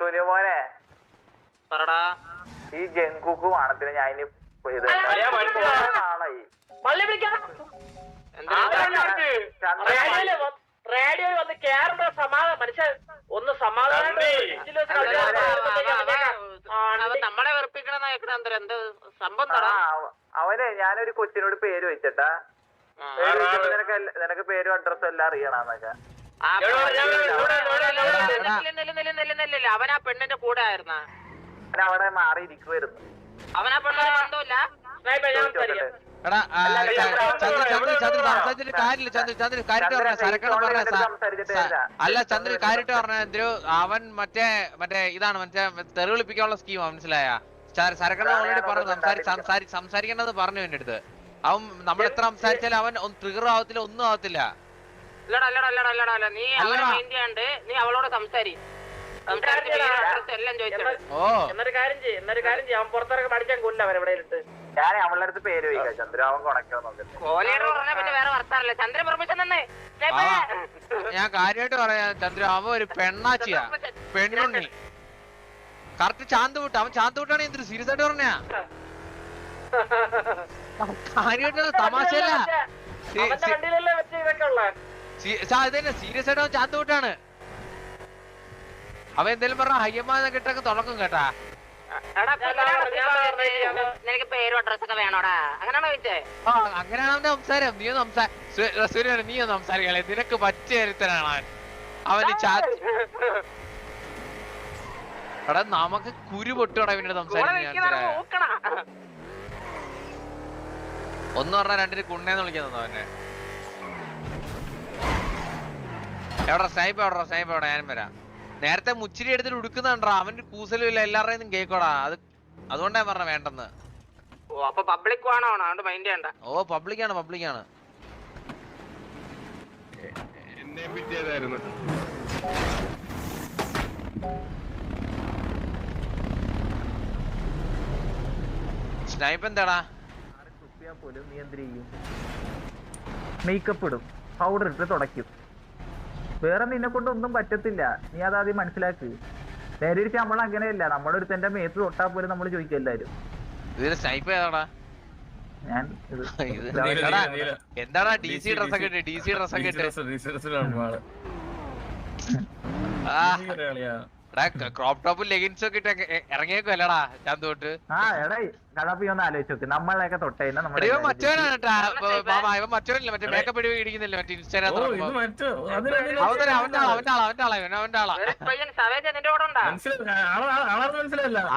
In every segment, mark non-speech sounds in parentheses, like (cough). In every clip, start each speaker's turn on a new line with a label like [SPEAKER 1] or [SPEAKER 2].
[SPEAKER 1] സുനു മോനെ.
[SPEAKER 2] പറടാ.
[SPEAKER 1] ഈ ജങ്കുക്ക് വേണത്തിന് ഞാൻ
[SPEAKER 2] എന്താ
[SPEAKER 3] റേഡിയോയിൽ വന്ന് കേറുമ്പോ സമാധാനം. മനുഷ്യൻ ഒന്ന് സമാധാനം
[SPEAKER 2] നമ്മളെ വെറുപ്പിക്കണ നായക്കണ എന്താ എന്ത് സംഭവം
[SPEAKER 1] അവനെ ഞാനൊരു കൊച്ചിനോട് പേര് വെച്ചിട്ടാ. നിനക്ക് നിനക്ക് പേരും അഡ്രസ്സും എല്ലാം അറിയണമെന്നൊക്കെ
[SPEAKER 2] അവൻ ആ പെണ്ണിന്റെ കൂടെ ആയിരുന്ന?
[SPEAKER 1] അവിടെ മാറിയിരിക്കുവായിരുന്നു
[SPEAKER 2] അവൻ ആ. പെണ്ണിന് ബന്ധമില്ല
[SPEAKER 3] ഞാൻ സംസാരിക്കാം.
[SPEAKER 4] എടാ ആ, ചന്ദ്ര ചന്ദ്ര ചന്ദ്ര സംസാരിച്ചിട്ട് കാര്യമില്ല ചന്ദ്ര ചന്ദ്ര കാര്യമായിട്ട് പറഞ്ഞ സരക്കണം പറഞ്ഞ സ- അല്ല. ചന്ദ്രൻ കാര്യമായിട്ട് പറഞ്ഞ എന്തൊരു അവൻ മറ്റേ മറ്റേ ഇതാണ് മറ്റേ തെറി വിളിപ്പിക്കാനുള്ള സ്കീമാ മനസ്സിലായ? സരക്കണം ഓൾറെഡി പറഞ്ഞു സംസാരി സംസാരി സംസാരിക്കേണ്ടത് പറഞ്ഞു എന്റെ അടുത്ത് അവൻ നമ്മൾ എത്ര സംസാരിച്ചാലും അവൻ ട്രിഗർ ആവത്തില്ല ഒന്നും ആവത്തില്ല.
[SPEAKER 2] അല്ലടാ അല്ലടാ അല്ലടാ നീ അവളെ
[SPEAKER 4] അല്ലടാ.
[SPEAKER 2] മൈൻഡ് ചെയ്യാണ്ട് നീ അവളോട് സംസാരി. സംസാരിച്ച് പേര് address എല്ലാം
[SPEAKER 4] ഓ.
[SPEAKER 3] എന്നൊരു കാര്യം ചെയ്യും എന്നൊരു കാര്യം ചെയ്യും. അവൻ പുറത്തിറങ്ങി പഠിക്കാൻ കൊല്ല അവൻ എവിടെ ഇട്ട്
[SPEAKER 1] ഞാൻ അവളുടെ അടുത്ത് പേര് ചോദിക്കാം. ചന്ദ്രാവൻ കൊണക്കോ നോക്കട്ടെ
[SPEAKER 2] കോലയുടെ പറഞ്ഞാൽ പിന്നെ വേറെ വർത്താനല്ലേ? ചന്ദ്രൻ പെർമിഷൻ തന്നെ.
[SPEAKER 4] ആ, ഞാൻ കാര്യമായിട്ട് പറയാ ചന്ദ്ര അവൻ ഒരു പെണ്ണാച്ചിയാ. പെണ്ണുണ്ണി. കറക്റ്റ് ചാന്ത് വിട്ടു അവൻ ചാന്ത് വിട്ടാണ് എന്തൊരു സീരിയസ് ആയിട്ട് പറഞ്ഞാ? (laughs) കാര്യമായിട്ട് തമാശയല്ല. സി-
[SPEAKER 3] അവന്റെ
[SPEAKER 4] സി-
[SPEAKER 3] വണ്ടിയിലല്ലേ വെച്ച് ഇതൊക്കെ ഉള്ള?
[SPEAKER 4] സി- സാ, ഇതന്നെ സീരിയസ് ആയിട്ട് ചാന്ത് വിട്ടാണ്. അവ എന്തേലും പറഞ്ഞ ഹയ്യമ്മ കിട്ടൊക്കെ തുടക്കം കേട്ടാ.
[SPEAKER 2] നിനക്ക് പേരും വേണോടാ. അങ്ങനെയാണോ ചോദിച്ചേ?
[SPEAKER 4] ആ അങ്ങനെയാണ് അവന്റെ സംസാരം. നീ ഒന്ന് സംസാ സു- സൂര്യൻ നീ ഒന്ന് സംസാരിക്കല്ലേ നിനക്ക് അവൻ. അവന് എടാ നമുക്ക് കുരു പൊട്ടോടാ ഇവനോട് സംസാരിക്കാൻ ഒന്ന് പറഞ്ഞ രണ്ടിന് കുണ്ണേന്ന് വിളിക്കുന്നു അവനെ? എവിടെ സൈബ് എവിടെ സൈബ് എവിടെ? ഞാൻ വരാം. നേരത്തെ മുച്ചിരി എടുത്തിട്ട് ഉടുക്കുന്നുണ്ടോ അവന്റെ കൂസലും ഇല്ല എല്ലാവരുടെയും കേക്കോടാ. അത് അതുകൊണ്ടാ പറഞ്ഞ വേണ്ടെന്ന്.
[SPEAKER 2] ഓ അപ്പൊ പബ്ലിക് ആണോ അതുകൊണ്ട് മൈൻഡ് ചെയ്യണ്ട.
[SPEAKER 4] ഓ പബ്ലിക്കാണ് പബ്ലിക്കാണ്
[SPEAKER 5] എന്നെ പറ്റിയതായിരുന്നു
[SPEAKER 4] സ്നൈപ്പ് എന്താടാ?
[SPEAKER 1] കുപ്പിയാ പോലും നീ എന്ത് ചെയ്യും? മേക്കപ്പ് ഇടും. പൗഡർ ഇട്ട് തുടയ്ക്കും. വേറെ നിന്നെ കൊണ്ട് ഒന്നും പറ്റത്തില്ല. നീ അതാദ്യം മനസ്സിലാക്ക്. നേരെ തിരിച്ച് നമ്മൾ അങ്ങനെയല്ല. നമ്മുടെ ഒരുത്തന്റെ മേത്ത് തൊട്ടാ പോലും നമ്മൾ ചോദിക്കും എല്ലാരും. ഞാൻ. (laughs)
[SPEAKER 4] എന്താടാ ഡി സി ഡ്രസ് ഒക്കെ ഇട്ട് ഡി സി ഡ്രസ് ഒക്കെ ഇട്ട്? ക്രോപ്പ് ടോപ്പും ലെഗിൻസും ഒക്കെ ഇട്ട് ഇറങ്ങിയേക്കുമല്ലടാ ചന്ത തൊട്ട്
[SPEAKER 1] ആ എടാ കടപ്പി ഒന്ന് ആലോചിച്ച് നോക്ക്. നമ്മളെയൊക്കെ തൊട്ടേനെ
[SPEAKER 4] എടാ, ഇവൻ മറ്റവനാണ് കേട്ടാ ഇവൻ മറ്റവനല്ലേ മറ്റേ മേക്കപ്പ് ഇടി ഇടിക്കുന്നില്ല മറ്റേ ഇൻസ്റ്റാഗ്രാം അവൻ തന്നെ അവന്റെ ആളാ അവന്റെ ആളാ അവന്റെ ആളാ ഇവൻ അവന്റെ ആളാ.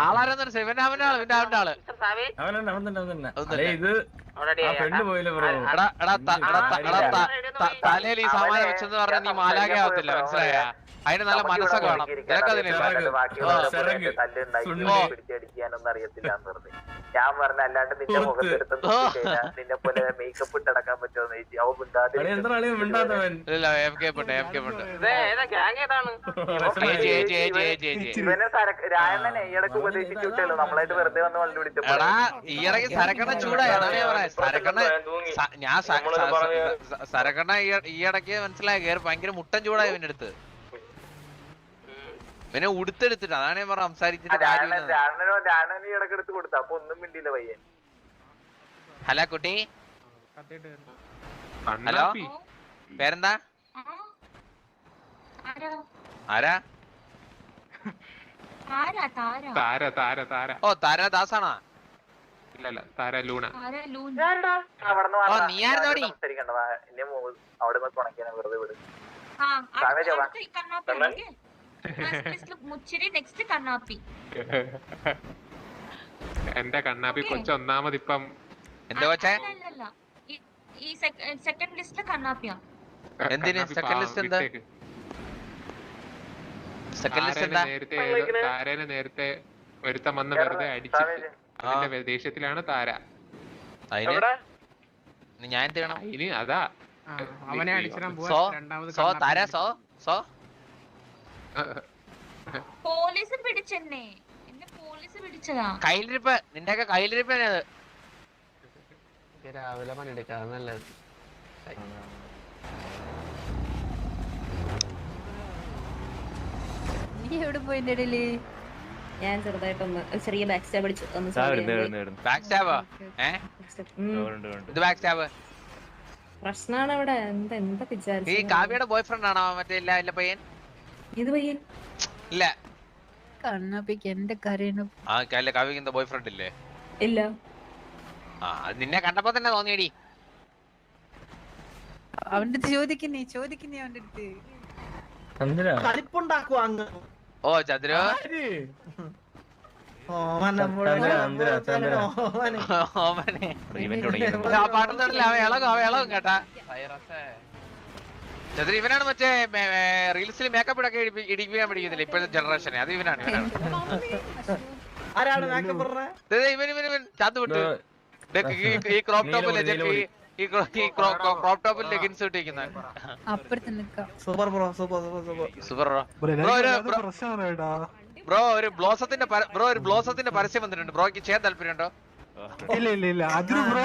[SPEAKER 4] ആളാരെന്ന് ഇവൻ അവന്റെ ആൾ ഇവന്റെ അവന്റെ
[SPEAKER 5] ഇത്
[SPEAKER 4] തലയിൽ ഈ സാമാനം വെച്ചെന്ന് പറഞ്ഞാൽ നീ മാലാകെ ആവത്തില്ല മനസ്സിലായ? അതിന് നല്ല മനസ്സൊക്കെ
[SPEAKER 1] അറിയത്തില്ല പറഞ്ഞു. ഞാൻ പറഞ്ഞ അല്ലാണ്ട് നിന്റെ. മുഖത്തെടുത്ത് നിന്നെ പോലെ മേക്കപ്പ് പറ്റുമോ അവ രായണ്ണനെ ഈയിടക്ക് ഉപദേശിച്ചു വിട്ടല്ലോ നമ്മളായിട്ട് വെറുതെ വന്ന് വള്ളി
[SPEAKER 4] ഈയിടയ്ക്ക് സരക്കണ്ണ ചൂടായി. അതാണ് ഞാൻ പറയാ മനസ്സിലായി. ഭയങ്കര മുട്ടൻ ചൂടായി ഇവന്റെ അടുത്ത്. ഇവനെ ഉടുത്തെടുത്തിട്ട് അതാണ് ഞാൻ പറഞ്ഞ സംസാരിച്ചിട്ട്
[SPEAKER 1] കൊടുത്തു. അപ്പൊ ഒന്നും മിണ്ടിയില്ല പയ്യൻ.
[SPEAKER 4] ഹലോ കുട്ടി. ഹലോ. പേരെന്താ? ആരാ?
[SPEAKER 6] ആരാ താര
[SPEAKER 5] താര താര. താര
[SPEAKER 4] ഓ താര ദാസാണോ?
[SPEAKER 5] ഇല്ലല്ല താര ലൂണ.
[SPEAKER 1] അവിടെ
[SPEAKER 4] ഓ,
[SPEAKER 1] നീ ഇനി അവിടെ നിന്ന് കൊണക്കാനെ വെറുതെ വിടും.
[SPEAKER 6] മുച്ചിരി നെക്സ്റ്റ് കണ്ണാപ്പി.
[SPEAKER 5] എന്റെ കണ്ണാപ്പി കൊച്ചൊന്നാമത് ഇപ്പം
[SPEAKER 4] എന്താ കൊച്ചേ?
[SPEAKER 6] അല്ലല്ല ഈ- സെക്കൻഡ് ലിസ്റ്റിൽ കണ്ണാപ്പിയാ.
[SPEAKER 4] എന്തിന്?
[SPEAKER 5] സെക്കൻഡ്
[SPEAKER 4] ലിസ്റ്റ് എന്താ? സെക്കൻഡ് ലിസ്റ്റ്
[SPEAKER 5] താരേനെ
[SPEAKER 4] എന്താ?
[SPEAKER 5] നേരത്തെ ഏതോ- താരേനെ നേരത്തെ ഒരുത്തം വന്ന് വെറുതെ അടിച്ചിട്ട് അതിന്റെ ദേഷ്യത്തിലാണ് താര.
[SPEAKER 4] ഞാൻ എന്ത് ചെയ്യണം?
[SPEAKER 5] ഇനി അതാ.
[SPEAKER 7] അവനെ അടിച്ചിടാൻ
[SPEAKER 4] സോ
[SPEAKER 7] പോവാ. രണ്ടാമത്
[SPEAKER 4] സോ താര സോ സോ.
[SPEAKER 6] പോലീസ് പിടിച്ചെന്നെ. എന്നെ പോലീസ് പിടിച്ചതാ.
[SPEAKER 4] കയ്യിലിരിപ്പ്. നിന്റെയൊക്കെ കയ്യിലിരിപ്പ് അത്.
[SPEAKER 7] രാവിലെ പണിയെടുക്കാം നല്ലത്.
[SPEAKER 6] നീ
[SPEAKER 8] എവിടെ പോയി എന്റെ ഇടയിൽ?
[SPEAKER 6] ഞാൻ ചെറുതായിട്ടൊന്ന് ഒരു ചെറിയ ബാക്ക് സ്റ്റാബ് അടിച്ചു ഒന്ന് sorry ആയി.
[SPEAKER 4] ബാക്ക് സ്റ്റാബ് ഏ?
[SPEAKER 6] ഉം.
[SPEAKER 4] ഇത് ബാക്ക് സ്റ്റാബ്
[SPEAKER 6] പ്രശ്നാണ് ഇവിടെ എന്താ എന്താ
[SPEAKER 4] ഈ കാവ്യയുടെ ബോയ് ഫ്രണ്ട് ആണോ? മറ്റേ ഇല്ല ഇല്ല പയ്യൻ?
[SPEAKER 6] ഇത് പയ്യൻ
[SPEAKER 4] ഇല്ല.
[SPEAKER 8] കണ്ണാപ്പിക്ക് എന്റെ കരയണം.
[SPEAKER 4] ആ ബോയ് ഫ്രണ്ട് ഇല്ലേ?
[SPEAKER 6] ഇല്ല.
[SPEAKER 4] ആ അത് നിന്നെ കണ്ടപ്പോ തന്നെ തോന്നിയടി.
[SPEAKER 8] അവന്റെ ചോദിക്കുന്നേ ചോദിക്കുന്നേ അവന്റെ അടുത്ത്.
[SPEAKER 3] അങ്ങ്?
[SPEAKER 4] ഓ ചന്ദ്ര.
[SPEAKER 3] ഓമന മുഴുവൻ ഓമന.
[SPEAKER 4] ഇളകും അവ ഇളകും കേട്ടാ. ചന്ദ്ര ഇവനാണ് മറ്റേ റീൽസിൽ മേക്കപ്പ് ഇടൊക്കെ ഇടിക്കാൻ പഠിക്കുന്നില്ല ഇപ്പോഴത്തെ ജനറേഷനെ അത് ഇവനാണ് ഇവൻ ഇവൻ ഇവൻ ചാത്ത് വിട്ടു. ദേ, ഈ- ക്രോപ്പ് ടോപ്പ് ഈ ക്രോപ്പ് ടോപ്പിൽ ലെഗിൻസ് ഇട്ടിരിക്കുന്ന.
[SPEAKER 8] അപ്പുറത്ത്
[SPEAKER 3] super bro super super super
[SPEAKER 4] bro bro ഒരു ബ്ലോസത്തിന്റെ ബ്രോ ഒരു ബ്ലോസത്തിന്റെ പരസ്യം വന്നിട്ടുണ്ട്. ബ്രോക്ക് ചെയ്യാൻ താല്പര്യമുണ്ടോ?
[SPEAKER 9] ഇല്ല ഇല്ല ഇല്ല അതിന് ബ്രോ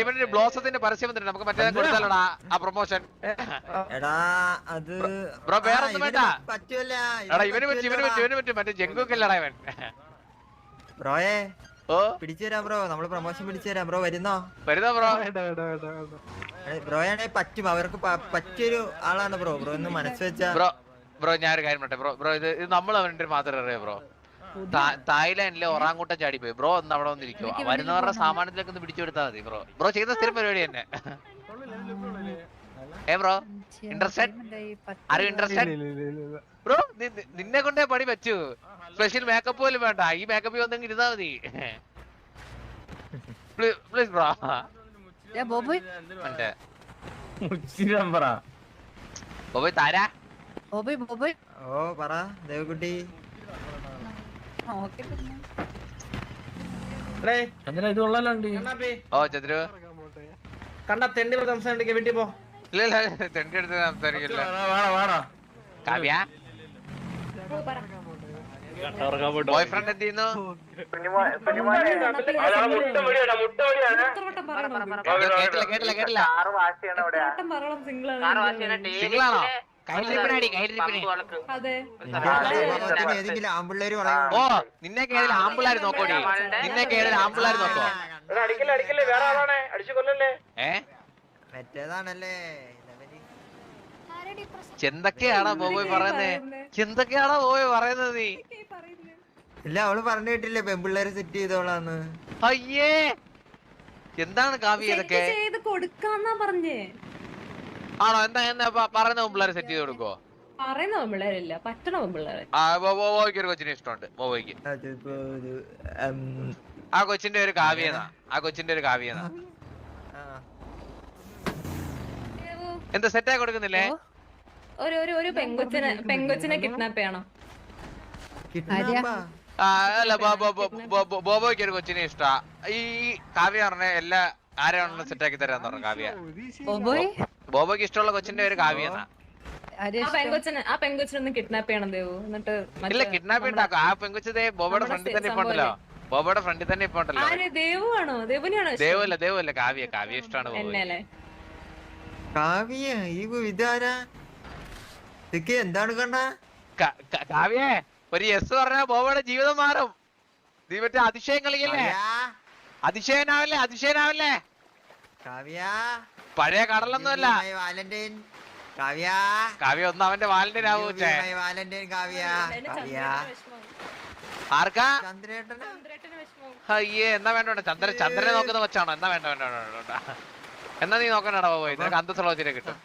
[SPEAKER 4] ഇവനൊരു ബ്ലോസത്തിന്റെ പരസ്യം വന്നിട്ട് നമുക്ക് മറ്റേ കൊടുത്താലോടാ ആ പ്രൊമോഷൻ
[SPEAKER 10] എടാ അത്
[SPEAKER 4] ബ്രോ വേറെ ഒന്നും വേണ്ട
[SPEAKER 10] പറ്റൂല
[SPEAKER 4] എടാ ഇവന് പറ്റും ഇവന് പറ്റും ഇവന് പറ്റും മറ്റേ ജങ്കുക്കല്ലടാ ഇവൻ
[SPEAKER 10] ബ്രോയെ
[SPEAKER 4] ഓ
[SPEAKER 10] പിടിച്ചു തരാം ബ്രോ നമ്മൾ പ്രൊമോഷൻ പിടിച്ചു തരാം ബ്രോ വരുന്നോ
[SPEAKER 4] വരുന്നോ ബ്രോ
[SPEAKER 10] ബ്രോയാണെ പറ്റും അവർക്ക് പറ്റിയൊരു ആളാണ് ബ്രോ ബ്രോ ഒന്ന് മനസ്സ് വെച്ചാ
[SPEAKER 4] ബ്രോ ബ്രോ ഞാൻ ഒരു കാര്യം പറയട്ടെ ബ്രോ. ബ്രോ ഇത് ഇത് നമ്മൾ അവന്റെ മാത്രമേ അറിയാം ബ്രോ. താ- തായ്ലാൻഡിലെ ഒറാങ്കൂട്ടം ചാടിപ്പോയി. ബ്രോ ഒന്ന് അവിടെ
[SPEAKER 8] വന്നിരിക്കോ
[SPEAKER 4] വരുന്നവരുടെ സാമാനത്തിലൊക്കെ ഒന്ന് പിടിച്ചു കൊടുത്താൽ മതി ബ്രോ. ബ്രോ ചെയ്ത സ്ഥിരം പരിപാടി തന്നെ. ഏ bro Interested? Are interested bro നിന്നെ കൊണ്ടേ പണി പറ്റൂ. സ്പെഷ്യൽ മേക്കപ്പ് പോലും വേണ്ട. ഈ മേക്കപ്പ് വന്നെങ്കിൽ ഇരുന്നാ മതി. (laughs) Please bro.
[SPEAKER 8] ബോബോയ്
[SPEAKER 4] തരാ?
[SPEAKER 10] ഓ പറ ദേവകുട്ടി
[SPEAKER 4] ഓ ചന്ദ്രു.
[SPEAKER 3] കണ്ട തെണ്ടി സംസാരിക്കാൻ വീട്ടിൽ പോ.
[SPEAKER 4] ഇല്ല ഇല്ല തെണ്ടി എടുത്ത് സംസാരിക്കില്ല. കാവ്യ? ബോയ് ഫ്രണ്ട് എന്ത് ചെയ്യുന്നു കേട്ടില്ല കേട്ടില്ല കേട്ടില്ല. സിംഗിളാണോ?
[SPEAKER 10] ഏതെങ്കിലും ആമ്പിള്ളേര് പറയും
[SPEAKER 4] ഓ നിന്നെ കേരള ആമ്പിള്ളാര് നോക്കോടി. നിന്നെ കേരള ആമ്പിള്ളാര് നോക്കോ.
[SPEAKER 3] അടിക്കല്ലേ അടിക്കല്ലേ വേറെ ആളാണേ. അടിച്ചു കൊല്ലല്ലേ?
[SPEAKER 4] ഏ?
[SPEAKER 10] മറ്റേതാണല്ലേ ഇലവന്.
[SPEAKER 4] എന്തൊക്കെയാണോ ബോബോയ് പറയുന്നേ? എന്തൊക്കെയാണോ ബോബോയ് പറയുന്നത് നീ?
[SPEAKER 10] ഇല്ല അവൾ പറഞ്ഞു കേട്ടില്ലേ പെമ്പിള്ളേരെ സെറ്റ് ചെയ്തോളാന്ന്.
[SPEAKER 4] അയ്യേ! എന്താണ് കാവ്യ ഇതൊക്കെ?
[SPEAKER 6] ചെയ്ത് കൊടുക്കാന്നാ പറഞ്ഞേ.
[SPEAKER 4] ആണോ? എന്താ എന്താ പറയുന്ന പിള്ളേരെ സെറ്റ് ചെയ്ത് കൊടുക്കോ
[SPEAKER 6] പറയുന്ന പെമ്പിള്ളേരില്ല പറ്റണ പെമ്പിള്ളേരെ
[SPEAKER 4] ആ ബോ- ബോ- ബോബോയ്ക്ക് ഒരു കൊച്ചിനെ ഇഷ്ടമുണ്ട്. ബോബോയ്ക്ക്
[SPEAKER 10] അതിപ്പോ ഒരു ഉം,
[SPEAKER 4] ആ കൊച്ചിന്റെ ഒരു കാവ്യനാ ആ കൊച്ചിന്റെ ഒരു കാവ്യനാ എന്താ സെറ്റായി കൊടുക്കുന്നില്ലേ?
[SPEAKER 6] ഒരു ഒരു ഒരു പെങ്കൊച്ചിനെ പെങ്കൊച്ചിനെ കിഡ്നാപ്പ് ചെയ്യണം.
[SPEAKER 4] ആ? അല്ല ബോ- ബോ- ബോ- ബോ- ബോ- ബോബോയ്ക്ക് ഒരു കൊച്ചിനെ ഇഷ്ടാ. ഈ കാവ്യ പറഞ്ഞ എല്ലാ ആരാണെന്ന് സെറ്റാക്കി തരാന്ന് പറഞ്ഞു കാവ്യ.
[SPEAKER 8] ബോബോയ്?
[SPEAKER 4] ബോബോയ്ക്ക് ഇഷ്ടമുള്ള കൊച്ചിന്റെ പേര് കാവ്യ എന്നാ
[SPEAKER 6] ആ ഒന്ന് കിഡ്നാപ്പ് ചെയ്യണം ദേവു. എന്നിട്ട്
[SPEAKER 4] ഇല്ല കിഡ്നാപ്പ് ഉണ്ടാക്കും ആ പെങ്കൊച്ചതേ ബോബോയുടെ ഫ്രണ്ടിൽ തന്നെ
[SPEAKER 6] സംഭവം
[SPEAKER 4] ഇപ്പൊ ഉണ്ടല്ലോ. ഫ്രണ്ടിൽ തന്നെ ഇപ്പൊ ഉണ്ടല്ലോ
[SPEAKER 6] ആര്? ദേവു ആണോ ദേവുനെയാണോ
[SPEAKER 4] ദേവല്ല ദേവല്ല കാവ്യ. കാവ്യ ഇഷ്ടമാണ്
[SPEAKER 10] കാവ്യ ഈ ഇതാരാ? ഇതൊക്കെ എന്താണ് കണ്ണ?
[SPEAKER 4] കാവ്യേ ഒരു യെസ് പറഞ്ഞാ ബോബോയുടെ ജീവിതം മാറും. നീ മറ്റേ അതിശയം കളിക്കല്ലേ? അതിശയനാവല്ലേ അതിശയനാവല്ലേ
[SPEAKER 10] കാവ്യ
[SPEAKER 4] പഴയ കടലൊന്നുമല്ല
[SPEAKER 10] വാലന്റൈൻ കാവ്യ
[SPEAKER 4] കാവ്യ ഒന്ന് അവന്റെ വാലന്റൈൻ ആവൂച്ചേ
[SPEAKER 10] വാലന്റൈൻ കാവ്യ കാവ്യ.
[SPEAKER 4] ആർക്കാ അയ്യേ എന്നാ വേണ്ട ചന്ദ്ര ചന്ദ്രനെ നോക്കുന്ന കൊച്ചാണോ എന്നാ വേണ്ട വേണ്ട വേണ്ട വേണ്ട വേണ്ട എന്നാ നീ നോക്കണ്ടാ പോയി നിനക്ക് അന്തസ്സുള്ള വെച്ചിട്ട് കിട്ടും